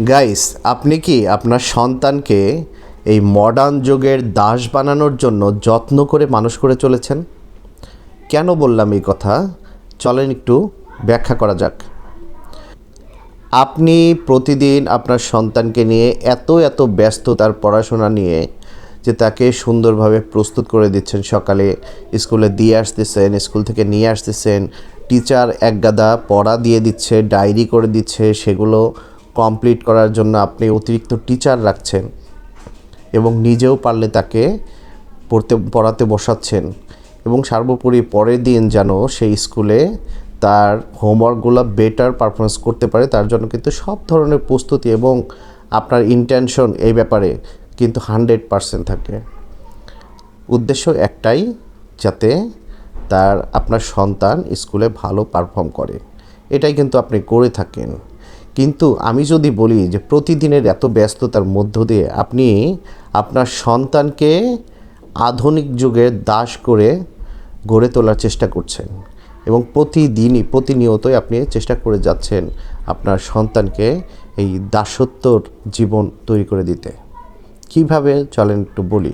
Guys আপনি কি আপনার সন্তানকে এই মডার্ন যুগের দাস বানানোর জন্য যত্ন করে মানুষ করে চলেছেন? কেন বললাম এই কথা? চলেন একটু ব্যাখ্যা করা যাক। আপনি প্রতিদিন আপনার সন্তানকে নিয়ে এত এত ব্যস্ত তার পড়াশোনা নিয়ে যে তাকে সুন্দরভাবে প্রস্তুত করে দিচ্ছেন। সকালে স্কুলে দিয়ে আসতেছেন, স্কুল থেকে নিয়ে আসতেছেন, টিচার এক গাদা পড়া দিয়ে দিচ্ছে, ডায়েরি করে দিচ্ছে, সেগুলো কমপ্লিট করার জন্য আপনি অতিরিক্ত টিচার রাখছেন এবং নিজেও পারলে তাকে পড়তে, পড়াতে বসাচ্ছেন এবং সর্বোপরি পরের দিন যেন সেই স্কুলে তার হোমওয়ার্কগুলো বেটার পারফরমেন্স করতে পারে, তার জন্য কিন্তু সব ধরনের প্রস্তুতি এবং আপনার ইন্টেনশন এই ব্যাপারে কিন্তু হান্ড্রেড পারসেন্ট থাকে। উদ্দেশ্য একটাই, যাতে তার, আপনার সন্তান স্কুলে ভালো পারফর্ম করে। এটাই কিন্তু আপনি করে থাকেন। কিন্তু আমি যদি বলি যে প্রতিদিনের এত ব্যস্ততার মধ্য দিয়ে আপনি আপনার সন্তানকে আধুনিক যুগের দাস করে গড়ে তোলার চেষ্টা করছেন এবং প্রতিদিনই, প্রতিনিয়তই আপনি চেষ্টা করে যাচ্ছেন আপনার সন্তানকে এই দাসত্বর জীবন তৈরি করে দিতে। কীভাবে? চলেন একটু বলি।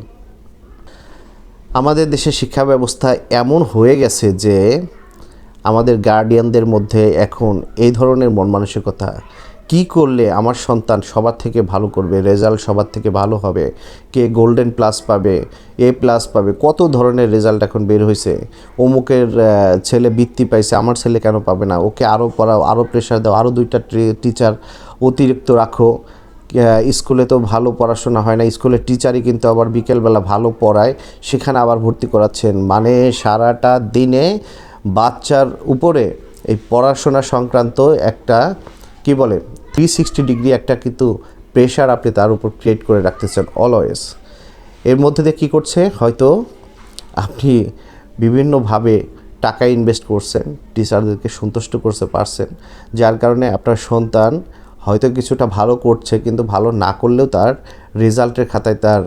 আমাদের দেশের শিক্ষা ব্যবস্থা এমন হয়ে গেছে যে আমাদের গার্ডিয়ানদের মধ্যে এখন এই ধরনের মন মানসিকতা। কী করলে আমার সন্তান সবার থেকে ভালো করবে রেজাল্ট সবার থেকে ভালো হবে, কে গোল্ডেন প্লাস পাবে এ প্লাস পাবে, কত ধরনের রেজাল্ট এখন বের হয়েছে অমুকের ছেলে বৃত্তি পাইছে, আমার ছেলে কেন পাবে না? ওকে আরও পড়াও আরও প্রেশার দাও আরও দুইটা টিচার অতিরিক্ত রাখো। স্কুলে তো ভালো পড়াশোনা হয় না স্কুলের টিচারই কিন্তু আবার বিকেলবেলা ভালো পড়ায়, সেখানে আবার ভর্তি করাচ্ছেন। মানে সারাটা দিনে বাচ্চার উপরে এই পড়াশোনা সংক্রান্ত একটা, কি বলে থ্রি সিক্সটি ডিগ্রি একটা কিন্তু প্রেশার আপনি তার উপর ক্রিয়েট করে রাখতেছেন অলওয়েজ এর মধ্যে দিয়ে কী করছে? হয়তো আপনি বিভিন্নভাবে টাকা ইনভেস্ট করছেন টিচারদেরকে সন্তুষ্ট করতে পারছেন, যার কারণে আপনার সন্তান হয়তো কিছুটা ভালো করছে, কিন্তু ভালো না করলেও তার রেজাল্টের খাতায় তার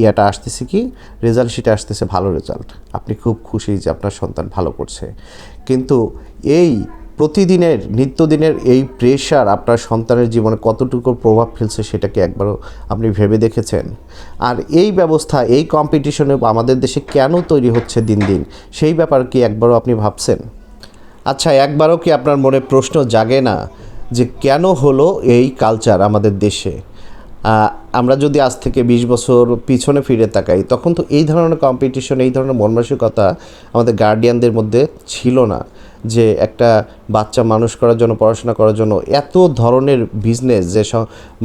ইয়াটা আসতেছে কি? রেজাল্ট শিটে আসতেছে ভালো রেজাল্ট। আপনি খুব খুশি যে আপনার সন্তান ভালো করছে। কিন্তু এই প্রতিদিনের, নিত্যদিনের এই প্রেশার আপনার সন্তানের জীবনে কতটুকু প্রভাব ফেলছে সেটাকে একবারও আপনি ভেবে দেখেছেন? আর এই ব্যবস্থা, এই কম্পিটিশনে আমাদের দেশে কেন তৈরি হচ্ছে দিন দিন? সেই ব্যাপার কি একবারও আপনি ভাবছেন? আচ্ছা একবারও কি আপনার মনে প্রশ্ন জাগে না যে কেন হলো এই কালচার আমাদের দেশে? আমরা যদি আজ থেকে বিশ বছর পিছনে ফিরে তাকাই, তখন তো এই ধরনের কম্পিটিশন এই ধরনের মনমানসিকতা আমাদের গার্ডিয়ানদের মধ্যে ছিল না। যে একটা বাচ্চা মানুষ করার জন্য, পড়াশোনা করার জন্য এত ধরনের বিজনেস যে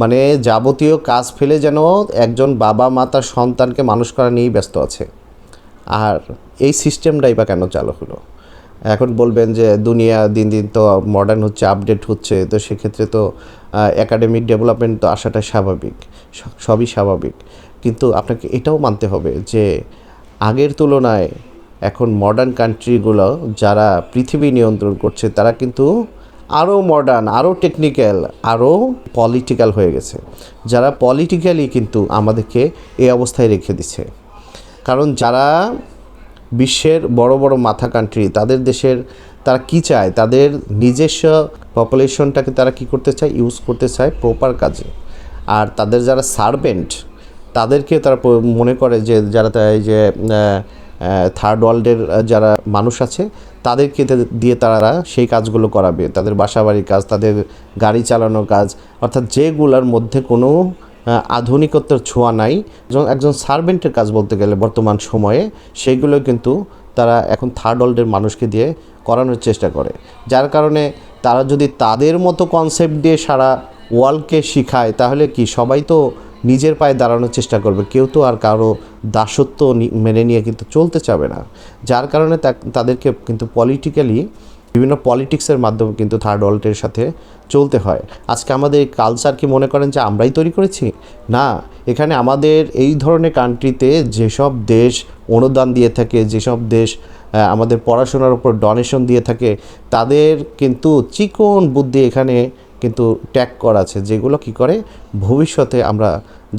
মানে যাবতীয় কাজ ফেলে যেন একজন বাবা মা তার সন্তানকে মানুষ করা নিয়েই ব্যস্ত আছে। আর এই সিস্টেমটাই বা কেন চালু হলো? এখন বলবেন যে দুনিয়া দিন দিন তো মডার্ন হচ্ছে আপডেট হচ্ছে, তো সেক্ষেত্রে তো একাডেমিক ডেভেলপমেন্ট তো আসাটা স্বাভাবিক সবই স্বাভাবিক। কিন্তু আপনাকে এটাও মানতে হবে যে আগের তুলনায় এখন মডার্ন কান্ট্রিগুলো যারা পৃথিবী নিয়ন্ত্রণ করছে, তারা কিন্তু আরও মডার্ন আরও টেকনিক্যাল আরও পলিটিক্যাল হয়ে গেছে। যারা পলিটিক্যালি কিন্তু আমাদেরকে এই অবস্থায় রেখে দিচ্ছে। কারণ যারা বিশ্বের বড় বড় মাথা কান্ট্রি তাদের দেশের তারা কি চায়? তাদের নিজস্ব পপুলেশনটাকে তারা কি করতে চায়? ইউজ করতে চায় প্রপার কাজে। আর তাদের যারা সার্ভেন্ট তাদেরকে তারা মনে করে যে যারা তা- এই যে থার্ড ওয়ার্ল্ডের যারা মানুষ আছে, তাদেরকে দিয়ে তারা সেই কাজগুলো করাবে। তাদের বাসাবাড়ির কাজ, তাদের গাড়ি চালানোর কাজ, অর্থাৎ যেগুলোর মধ্যে কোনো আহ, আধুনিকতার ছোঁয়া নাই। একজন- একজন সার্ভেন্টের কাজ বলতে গেলে বর্তমান সময়ে সেইগুলো কিন্তু তারা এখন থার্ড ওয়ার্ল্ডের মানুষকে দিয়ে করানোর চেষ্টা করে। যার কারণে তারা যদি তাদের মতো কনসেপ্ট দিয়ে সারা ওয়ার্ল্ডকে শিখায় তাহলে কি সবাই তো নিজের পায়ে দাঁড়ানোর চেষ্টা করবে? কেউ তো আর কারও দাসত্ব মেনে নিয়ে কিন্তু চলতে চাবে না। যার কারণে তাদেরকে কিন্তু পলিটিক্যালি বিভিন্ন পলিটিক্সের মাধ্যমে কিন্তু থার্ড ওয়ার্ল্ডের সাথে চলতে হয়। আজকে আমাদের কালচার কি মনে করেন যে আমরাই তৈরি করেছি? না, এখানে আমাদের এই ধরনের কান্ট্রিতে যেসব দেশ অনুদান দিয়ে থাকে, যেসব দেশ আমাদের পড়াশোনার উপর ডোনেশন দিয়ে থাকে, তাদের কিন্তু চিকন বুদ্ধি এখানে কিন্তু ট্যাগ করা আছে, যেগুলো কি করে? ভবিষ্যতে আমরা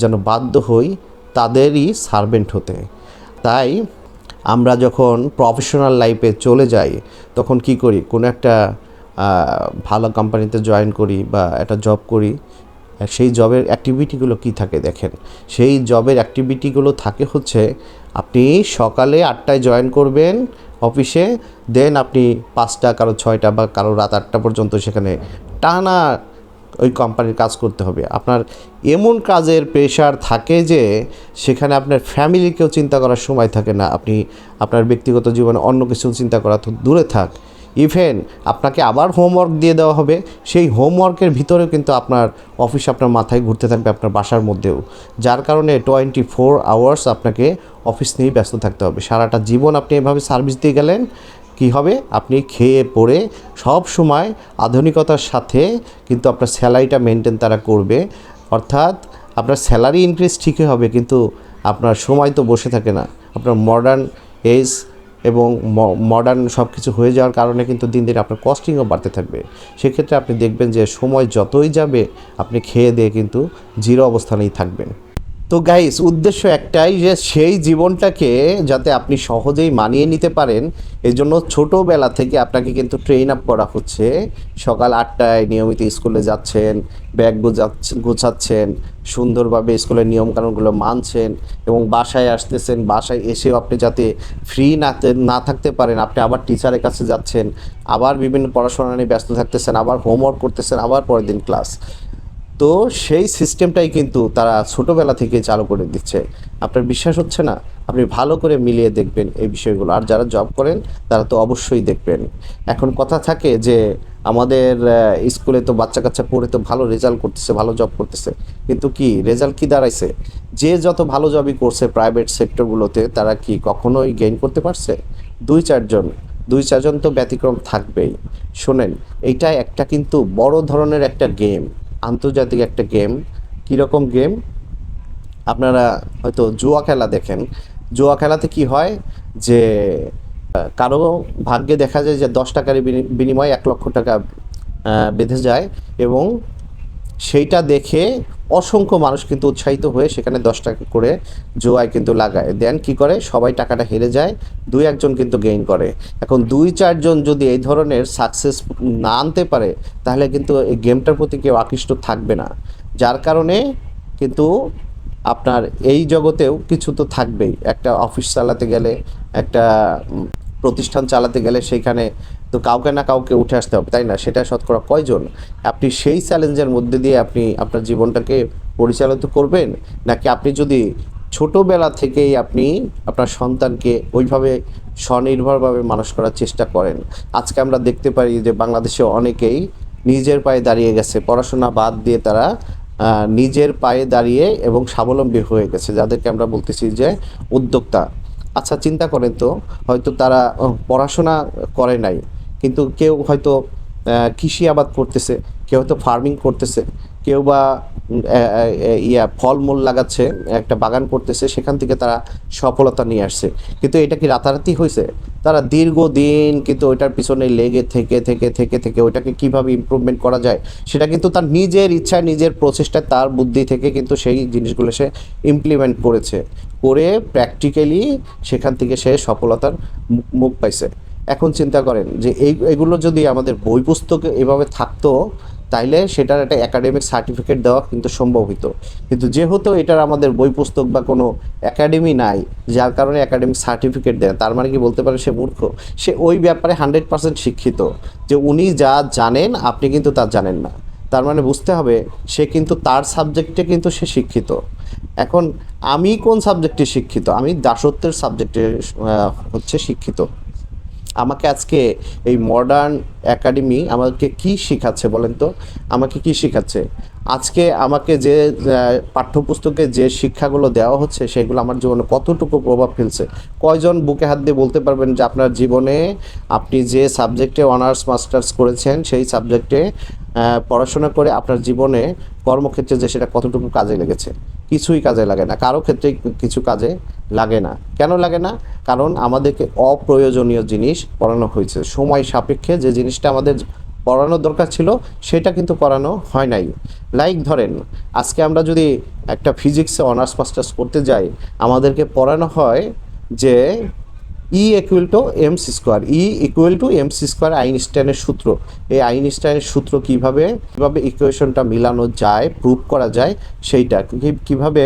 যেন বাধ্য হই তাদেরই সার্ভেন্ট হতে। তাই আমরা যখন প্রফেশনাল লাইফে চলে যাই, তখন কি করি? কোনো একটা ভালো কোম্পানিতে জয়েন করি বা একটা জব করি। সেই জবের অ্যাক্টিভিটিগুলো কি থাকে দেখেন? সেই জবের অ্যাক্টিভিটিগুলো থাকে হচ্ছে, আপনি সকালে আটটায় জয়েন করবেন অফিসে দেন আপনি পাঁচটা, কারও ছয়টা বা কারও রাত আটটা পর্যন্ত সেখানে টানা ওই কোম্পানির কাজ করতে হবে। আপনার এমন কাজের প্রেশার থাকে যে, সেখানে আপনার ফ্যামিলিকেও চিন্তা করার সময় থাকে না। আপনি আপনার ব্যক্তিগত জীবনে অন্য কিছু চিন্তা করা তো দূরে থাক। ইভেন আপনাকে আবার হোমওয়ার্ক দিয়ে দেওয়া হবে। সেই হোমওয়ার্কের ভিতরেও কিন্তু আপনার অফিস আপনার মাথায় ঘুরতে থাকবে আপনার বাসার মধ্যেও। যার কারণে টোয়েন্টি ফোর আওয়ার্স আপনাকে অফিস নিয়েই ব্যস্ত থাকতে হবে। সারাটা জীবন আপনি এভাবে সার্ভিস দিয়ে গেলেন কি হবে? আপনি খেয়ে পড়ে সব সময় আধুনিকতার সাথে কিন্তু আপনার স্যালারিটা মেনটেন তারা করবে। অর্থাৎ আপনার স্যালারি ইনক্রিজ ঠিকই হবে কিন্তু আপনার সময় তো বসে থাকে না। আপনার মডার্ন এজ এবং মডার্ন সব কিছু হয়ে যাওয়ার কারণে কিন্তু দিন দিন আপনার কস্টিংও বাড়তে থাকবে। সেক্ষেত্রে আপনি দেখবেন যে সময় যতই যাবে, আপনি খেয়ে দিয়ে কিন্তু জিরো অবস্থানেই থাকবেন। তো গাইস উদ্দেশ্য একটাই যে সেই জীবনটাকে যাতে আপনি সহজেই মানিয়ে নিতে পারেন এই জন্য ছোটোবেলা থেকে আপনাকে কিন্তু ট্রেন আপ করা হচ্ছে। সকাল আটটায় নিয়মিত স্কুলে যাচ্ছেন ব্যাগ গোছাচ্ছ- গোছাচ্ছেন, সুন্দরভাবে স্কুলের নিয়মকানুনগুলো মানছেন এবং বাসায় আসতেছেন। বাসায় এসেও আপনি যাতে ফ্রি না না থাকতে পারেন, আপনি আবার টিচারের কাছে যাচ্ছেন, আবার বিভিন্ন পড়াশোনা নিয়ে ব্যস্ত থাকতেছেন, আবার হোমওয়ার্ক করতেছেন, আবার পরের দিন ক্লাস তো সেই সিস্টেমটাই কিন্তু তারা ছোটোবেলা থেকে চালু করে দিচ্ছে। আপনার বিশ্বাস হচ্ছে না? আপনি ভালো করে মিলিয়ে দেখবেন এই বিষয়গুলো। আর যারা জব করেন, তারা তো অবশ্যই দেখবেন। এখন কথা থাকে যে, আমাদের স্কুলে তো বাচ্চা কাচ্চা পড়ে তো ভালো রেজাল্ট করতেছে, ভালো জব করতেছে। কিন্তু কি রেজাল্ট কি দাঁড়াইছে? যে যত ভালো জবই করছে প্রাইভেট সেক্টরগুলোতে তারা কি কখনোই গেইন করতে পারছে? দুই চারজন দুই চারজন তো ব্যতিক্রম থাকবেই। শোনেন এইটা একটা কিন্তু বড় ধরনের একটা গেম আন্তর্জাতিক একটা গেম। কীরকম গেম? আপনারা হয়তো জুয়া খেলা দেখেন। জুয়া খেলাতে কি হয় যে, কারও ভাগ্যে দেখা যায় যে দশ টাকার বিনি- বিনিময়ে এক লক্ষ টাকা বেঁধে যায় এবং সেইটা দেখে অসংখ্য মানুষ কিন্তু উৎসাহিত হয়ে সেখানে দশ টাকা করে জোয়ায় কিন্তু লাগায়। দেন কি করে? সবাই টাকাটা হেরে যায়, দুই একজন কিন্তু গেইন করে। এখন দুই চারজন যদি এই ধরনের সাকসেস না আনতে পারে, তাহলে কিন্তু এই গেমটার প্রতি কেউ আকৃষ্ট থাকবে না। যার কারণে কিন্তু আপনার এই জগতেও কিছু তো থাকবেই। একটা অফিস চালাতে গেলে, একটা প্রতিষ্ঠান চালাতে গেলে সেইখানে তো কাউকে না কাউকে উঠে আসতে হবে, তাই না? সেটা শতকরা কয়জন? আপনি সেই চ্যালেঞ্জের মধ্যে দিয়ে আপনি আপনার জীবনটাকে পরিচালিত করবেন? নাকি আপনি যদি ছোটোবেলা থেকেই আপনি আপনার সন্তানকে ওইভাবে স্বনির্ভরভাবে মানুষ করার চেষ্টা করেন? আজকে আমরা দেখতে পারি যে বাংলাদেশে অনেকেই নিজের পায়ে দাঁড়িয়ে গেছে। পড়াশোনা বাদ দিয়ে তারা নিজের পায়ে দাঁড়িয়ে এবং স্বাবলম্বী হয়ে গেছে। যাদেরকে আমরা বলতেছি যে উদ্যোক্তা। আচ্ছা চিন্তা করেন তো, হয়তো তারা পড়াশোনা করে নাই। কিন্তু কেউ হয়তো কৃষি আবাদ করতেছে, কেউ হয়তো ফার্মিং করতেছে, কেউ বা ইয়া ফলমূল লাগাচ্ছে, একটা বাগান করতেছে, সেখান থেকে তারা সফলতা নিয়ে আসছে। কিন্তু এটা কি রাতারাতি হয়েছে? তারা দীর্ঘদিন কিন্তু ওইটার পিছনে লেগে থেকে থেকে থেকে থেকে ওইটাকে কীভাবে ইমপ্রুভমেন্ট করা যায়, সেটা কিন্তু তার নিজের ইচ্ছায় নিজের প্রচেষ্টায় তার বুদ্ধি থেকে কিন্তু সেই জিনিসগুলো সে ইমপ্লিমেন্ট করেছে। করে প্র্যাকটিক্যালি সেখান থেকে সে সফলতার মুখ পাইছে। এখন চিন্তা করেন যে এই, এগুলো যদি আমাদের বই পুস্তকে এভাবে থাকতো, তাইলে সেটার একটা একাডেমিক সার্টিফিকেট দেওয়া কিন্তু সম্ভব হতো কিন্তু যেহেতু এটার আমাদের বই পুস্তক বা কোনো একাডেমি নাই, যার কারণে একাডেমিক সার্টিফিকেট দেয় তার মানে কি বলতে পারে সে মূর্খ? সে ওই ব্যাপারে হান্ড্রেড পার্সেন্ট শিক্ষিত যে উনি যা জানেন, আপনি কিন্তু তা জানেন না। তার মানে বুঝতে হবে, সে কিন্তু তার সাবজেক্টে কিন্তু সে শিক্ষিত। এখন আমি কোন সাবজেক্টে শিক্ষিত? আমি দাসত্বের সাবজেক্টে হচ্ছে শিক্ষিত। আমাকে আজকে এই মডার্ন একাডেমি আমাকে কি শেখাচ্ছে বলেন তো? আমাকে কি শেখাচ্ছে? আজকে আমাকে যে পাঠ্যপুস্তকে যে শিক্ষাগুলো দেওয়া হচ্ছে, সেগুলো আমার জীবনে কতটুকু প্রভাব ফেলছে? কয়জন বুকে হাত দিয়ে বলতে পারবেন যে আপনার জীবনে আপনি যে সাবজেক্টে অনার্স মাস্টার্স করেছেন, সেই সাবজেক্টে পড়াশোনা করে আপনার জীবনে কর্মক্ষেত্রে যে সেটা কতটুকু কাজে লেগেছে। কিছুই কাজে লাগে না। কারও ক্ষেত্রে কিছু কাজে লাগে না। কেন লাগে না? কারণ আমাদেরকে অপ্রয়োজনীয় জিনিস পড়ানো হয়েছে। সময় সাপেক্ষে যে জিনিসটা আমাদের পড়ানোর দরকার ছিল, সেটা কিন্তু করানো হয় নাই। লাইক ধরেন, আজকে আমরা যদি একটা ফিজিক্সে অনার্স মাস্টার্স করতে যাই, আমাদেরকে পড়ানো হয় যে E equal to M C square E equal to M C square আইনস্টাইনের সূত্র। এই আইনস্টাইনের সূত্র কীভাবে কীভাবে ইকুয়েশনটা মিলানো যায় প্রুভ করা যায়, সেইটা। কীভাবে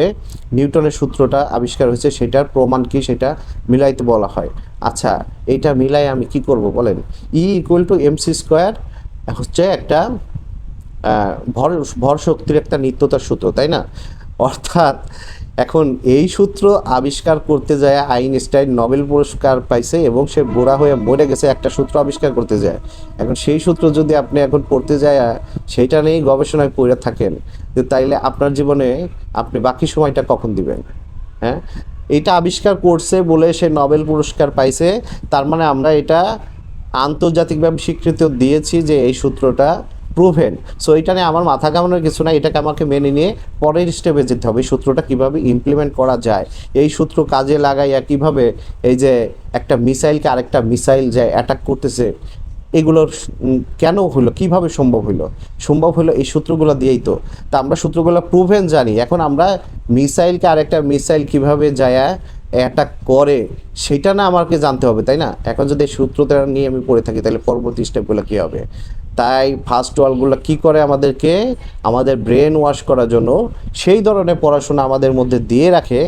নিউটনের সূত্রটা আবিষ্কার হয়েছে, সেটার প্রমাণ কি, সেটা মিলাইতে বলা হয়। আচ্ছা এইটা মিলাই আমি কি করব বলেন? E equal to M C square হচ্ছে একটা ভর ভর শক্তির একটা নিত্যতার সূত্র, তাই না? অর্থাৎ এখন এই সূত্র আবিষ্কার করতে যায়, আইনস্টাইন নোবেল পুরস্কার পাইছে এবং সে বুড়া হয়ে মরে গেছে একটা সূত্র আবিষ্কার করতে যায়। এখন সেই সূত্র যদি আপনি এখন পড়তে যায়, সেইটা নিয়েই গবেষণায় পড়ে থাকেন যে তাইলে আপনার জীবনে আপনি বাকি সময়টা কখন দিবেন হ্যাঁ? এটা আবিষ্কার করছে বলে সে নোবেল পুরস্কার পাইছে। তার মানে আমরা এটা আন্তর্জাতিকভাবে স্বীকৃতি দিয়েছি যে এই সূত্রটা প্রুভেন সো এটা নিয়ে আমার মাথা কামানোর কিছু না এটাকে আমাকে মেনে নিয়ে পরের স্টেপে যেতে হবে। এই সূত্রটা কীভাবে ইমপ্লিমেন্ট করা যায়? এই সূত্র কাজে লাগাইয়া কীভাবে এই যে একটা মিসাইলকে আরেকটা মিসাইল যে অ্যাটাক করতেছে, এগুলোর কেন হলো কীভাবে সম্ভব হলো সম্ভব হলো এই সূত্রগুলো দিয়েই তো। তা আমরা সূত্রগুলো প্রুভেন জানি। এখন আমরা মিসাইলকে আরেকটা মিসাইল কীভাবে যায় অ্যাটাক করে, সেটা না আমাকে জানতে হবে, তাই না? এখন যদি সূত্রটা নিয়ে আমি পড়ে থাকি, তাহলে পরবর্তী স্টেপগুলো কী হবে? তাই ফার্স্ট ওয়ালগুলো কি করে আমাদেরকে, আমাদের ব্রেন ওয়াশ করার জন্য সেই ধরনের পড়াশোনা আমাদের মধ্যে দিয়ে রাখে,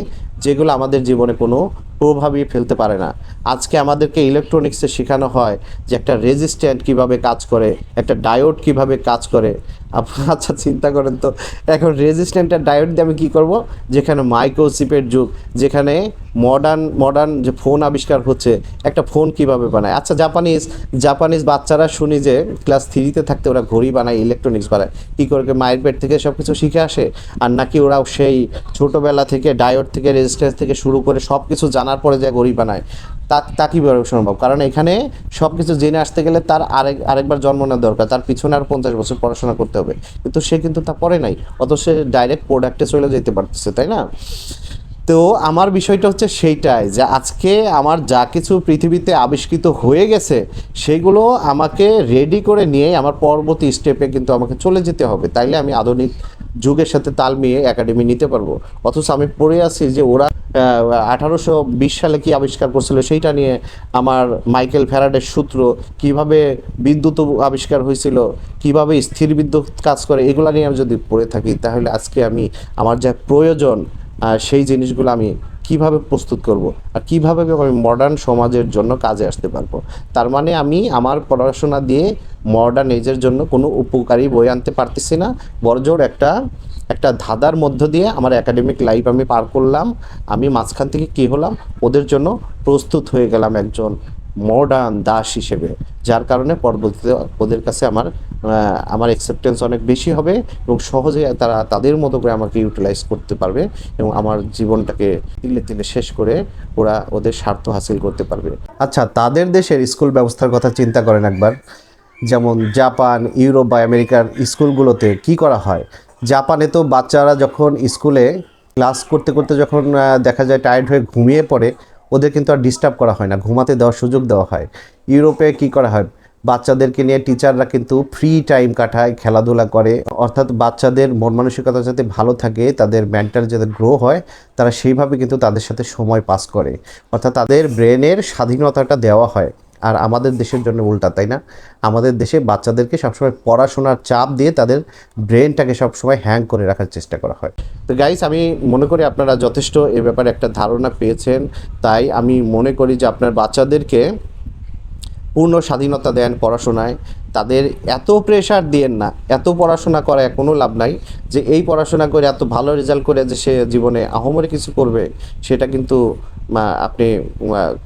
যেগুলো আমাদের জীবনে কোনো প্রভাবই ফেলতে পারে না। আজকে আমাদেরকে ইলেকট্রনিক্সে শেখানো হয় যে একটা রেজিস্ট্যান্ট কীভাবে কাজ করে, একটা ডায়োড কীভাবে কাজ করে। আপ- আচ্ছা চিন্তা করেন তো, এখন রেজিস্ট্যান্ট আর ডায়োড দিয়ে আমি কী করব? যেখানে মাইক্রোচিপের যুগ, যেখানে মডার্ন মডার্ন যে ফোন আবিষ্কার হচ্ছে, একটা ফোন কীভাবে বানায়? আচ্ছা জাপানিজ জাপানিজ বাচ্চারা শুনি যে ক্লাস থ্রিতে থাকতে ওরা ঘড়ি বানায় ইলেকট্রনিক্স বানায়। কী করে মায়ের পেট থেকে সব কিছু শিখে আসে? আর নাকি ওরাও সেই ছোটোবেলা থেকে ডায়োড থেকে রেজিস্ট্যান্স থেকে শুরু করে সব কিছু জানার পরে যায় গরিব বানায়, তা তা কীভাবে সম্ভব? কারণ এখানে সব কিছু জেনে আসতে গেলে তার আরেক, আরেকবার জন্ম নেওয়া দরকার, তার পিছনে আর পঞ্চাশ বছর পড়াশোনা করতে হবে। কিন্তু সে কিন্তু তা পড়ে নাই অত সে ডাইরেক্ট প্রোডাক্টে চলে যেতে পারতেছে, তাই না? তো আমার বিষয়টা হচ্ছে সেইটাই যে আজকে আমার যা কিছু পৃথিবীতে আবিষ্কৃত হয়ে গেছে, সেগুলো আমাকে রেডি করে নিয়ে আমার পরবর্তী স্টেপে কিন্তু আমাকে চলে যেতে হবে। তাইলে আমি আধুনিক যুগের সাথে তাল মিলিয়ে একাডেমি নিতে পারব। অথচ আমি পড়ে আছি যে ওরা আঠারোশো বিশ সালে কি আবিষ্কার করছিল সেইটা নিয়ে আমার মাইকেল ফ্যারাডের সূত্র কীভাবে বিদ্যুৎ আবিষ্কার হয়েছিল, কীভাবে স্থির বিদ্যুৎ কাজ করে, এগুলো নিয়ে আমি যদি পড়ে থাকি, তাহলে আজকে আমি, আমার যা প্রয়োজন সেই জিনিসগুলো আমি কীভাবে প্রস্তুত করব আর কীভাবে আমি মডার্ন সমাজের জন্য কাজে আসতে পারব? তার মানে আমি আমার পড়াশোনা দিয়ে মডার্ন এজের জন্য কোনো উপকারী বই আনতে পারতেছি না। বড়জোর একটা একটা ধাঁধার মধ্য দিয়ে আমার একাডেমিক লাইফ আমি পার করলাম। আমি মাঝখান থেকে কী হলাম? ওদের জন্য প্রস্তুত হয়ে গেলাম একজন মডার্ন দাস হিসেবে, যার কারণে পরবর্তীতে ওদের কাছে আমার আমার অ্যাকসেপ্টেন্স অনেক বেশি হবে এবং সহজে তারা তাদের মতো করে আমাকে ইউটিলাইজ করতে পারবে এবং আমার জীবনটাকে তিলে তিলে শেষ করে ওরা ওদের স্বার্থ হাসিল করতে পারবে। আচ্ছা তাদের দেশের স্কুল ব্যবস্থার কথা চিন্তা করেন একবার। যেমন জাপান, ইউরোপ বা আমেরিকার স্কুলগুলোতে কি করা হয়? জাপানে তো বাচ্চারা যখন স্কুলে ক্লাস করতে করতে যখন দেখা যায় টায়ার্ড হয়ে ঘুমিয়ে পড়ে, ওদের কিন্তু আর ডিস্টার্ব করা হয় না, ঘুমাতে দেওয়ার সুযোগ দেওয়া হয়। ইউরোপে কি করা হয়? বাচ্চাদেরকে নিয়ে টিচাররা কিন্তু ফ্রি টাইম কাটায়, খেলাধুলা করে। অর্থাৎ বাচ্চাদের মন মানসিকতা যাতে ভালো থাকে, তাদের মেন্টাল যাতে গ্রো হয়, তারা সেইভাবে কিন্তু তাদের সাথে সময় পাস করে। অর্থাৎ তাদের ব্রেনের স্বাধীনতাটা দেওয়া হয়। আর আমাদের দেশের জন্য উল্টা, তাই না? আমাদের দেশে বাচ্চাদেরকে সবসময় পড়াশোনার চাপ দিয়ে তাদের ব্রেনটাকে সবসময় হ্যাং করে রাখার চেষ্টা করা হয়। তো গাইস আমি মনে করি আপনারা যথেষ্ট এ ব্যাপারে একটা ধারণা পেয়েছেন। তাই আমি মনে করি যে আপনার বাচ্চাদেরকে পূর্ণ স্বাধীনতা দেন পড়াশোনায়। তাদের এত প্রেশার দিয়েন না, এত পড়াশোনা করায় কোনো লাভ নাই যে এই পড়াশোনা করে, এত ভালো রেজাল্ট করে যে সে জীবনে আহমরে কিছু করবে, সেটা কিন্তু আপনি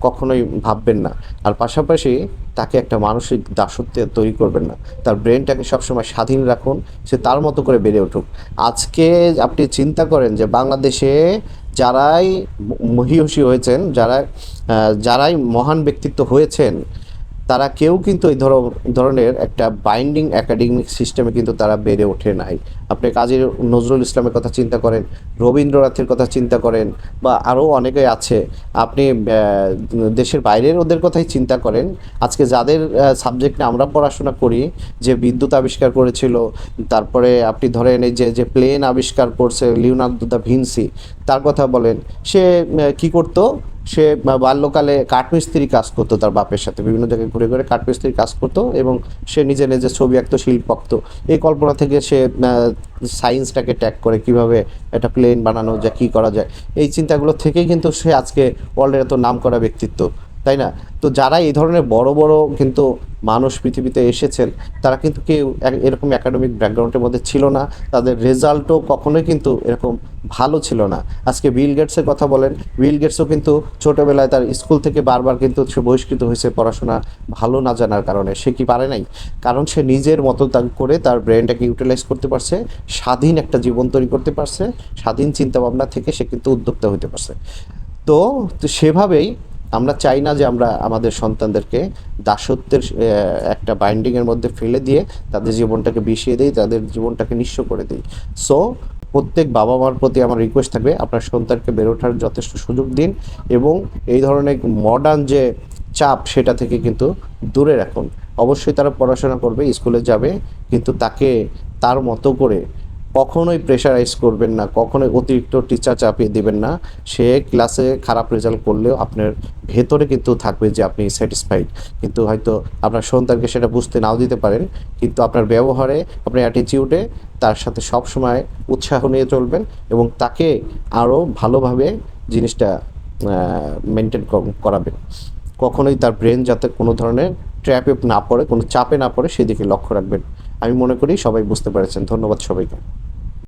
কখনোই ভাববেন না। আর পাশাপাশি তাকে একটা মানসিক দাসত্বে তৈরি করবেন না। তার ব্রেনটাকে সবসময় স্বাধীন রাখুন, সে তার মতো করে বেড়ে উঠুক। আজকে আপনি চিন্তা করেন যে বাংলাদেশে যারাই মহিষী হয়েছেন, যারা যারাই মহান ব্যক্তিত্ব হয়েছেন তারা কেউ কিন্তু এই ধর, ধরনের একটা বাইন্ডিং একাডেমিক সিস্টেমে কিন্তু তারা বেড়ে ওঠে নাই। আপনি কাজী নজরুল ইসলামের কথা চিন্তা করেন, রবীন্দ্রনাথের কথা চিন্তা করেন, বা আরও অনেকে আছে। আপনি দেশের বাইরের ওদের কথাই চিন্তা করেন। আজকে যাদের সাবজেক্টে আমরা পড়াশোনা করি, যে বিদ্যুৎ আবিষ্কার করেছিল, তারপরে আপনি ধরেন এই যে যে প্লেন আবিষ্কার করছে, লিওনার্দো দা ভিনসি, তার কথা বলেন, সে কি করতো? সে বাল্যকালে কাঠমিস্ত্রি কাজ করতো তার বাপের সাথে, বিভিন্ন জায়গায় ঘুরে ঘুরে কাঠমিস্ত্রি কাজ করতো এবং সে নিজে নিজে ছবি আঁকতো শিল্প এই কল্পনা থেকে সে সায়েন্সটাকে ট্যাগ করে কীভাবে একটা প্লেন বানানো যায়, কী করা যায়। এই চিন্তাগুলো থেকেই কিন্তু সে আজকে ওয়ার্ল্ডের এত নাম করা ব্যক্তিত্ব। তাই না? তো যারা এই ধরনের বড় বড় কিন্তু মানুষ পৃথিবীতে এসেছেন, তারা কিন্তু কেউ এরকম একাডেমিক ব্যাকগ্রাউন্ডের মধ্যে ছিল না। তাদের রেজাল্টও কখনোই কিন্তু এরকম ভালো ছিল না। আজকে বিল গেটসের কথা বলেন বিল গেটসও কিন্তু ছোটোবেলায় তার স্কুল থেকে বারবার কিন্তু সে বহিষ্কৃত হয়েছে পড়াশোনা ভালো না জানার কারণে। সে কি পারে নাই? কারণ সে নিজের মতো করে তার ব্রেনটাকে ইউটিলাইজ করতে পারছে, স্বাধীন একটা জীবন তৈরি করতে পারছে, স্বাধীন চিন্তাভাবনা থেকে সে কিন্তু উদ্যোক্তা হতে পারছে। তো সেভাবেই আমরা চাই না যে আমরা আমাদের সন্তানদেরকে দাসত্বের একটা বাইন্ডিংয়ের মধ্যে ফেলে দিয়ে তাদের জীবনটাকে বিষিয়ে দিই, তাদের জীবনটাকে নিঃস্ব করে দিই। সো প্রত্যেক বাবা মার প্রতি আমার রিকোয়েস্ট থাকবে আপনার সন্তানকে বেড়ে ওঠার যথেষ্ট সুযোগ দিন এবং এই ধরনের মডার্ন যে চাপ সেটা থেকে কিন্তু দূরে রাখুন। অবশ্যই তারা পড়াশোনা করবে, স্কুলে যাবে, কিন্তু তাকে তার মতো করে কখনোই প্রেশারাইজ করবেন না, কখনোই অতিরিক্ত টিচার চাপিয়ে দিবেন না। সে ক্লাসে খারাপ রেজাল্ট করলেও আপনার ভেতরে কিন্তু থাকবে যে আপনি স্যাটিসফাইড কিন্তু হয়তো আপনার সন্তানকে সেটা বুঝতে নাও দিতে পারেন, কিন্তু আপনার ব্যবহারে, আপনার অ্যাটিটিউডে তার সাথে সব সময় উৎসাহ নিয়ে চলবেন এবং তাকে আরও ভালোভাবে জিনিসটা মেনটেন করাবেন। কখনোই তার ব্রেন যাতে কোনো ধরনের ট্র্যাপে না পড়ে, কোনো চাপে না পড়ে, সেদিকে লক্ষ্য রাখবেন। আমি মনে করি সবাই বুঝতে পেরেছেন। ধন্যবাদ সবাইকে।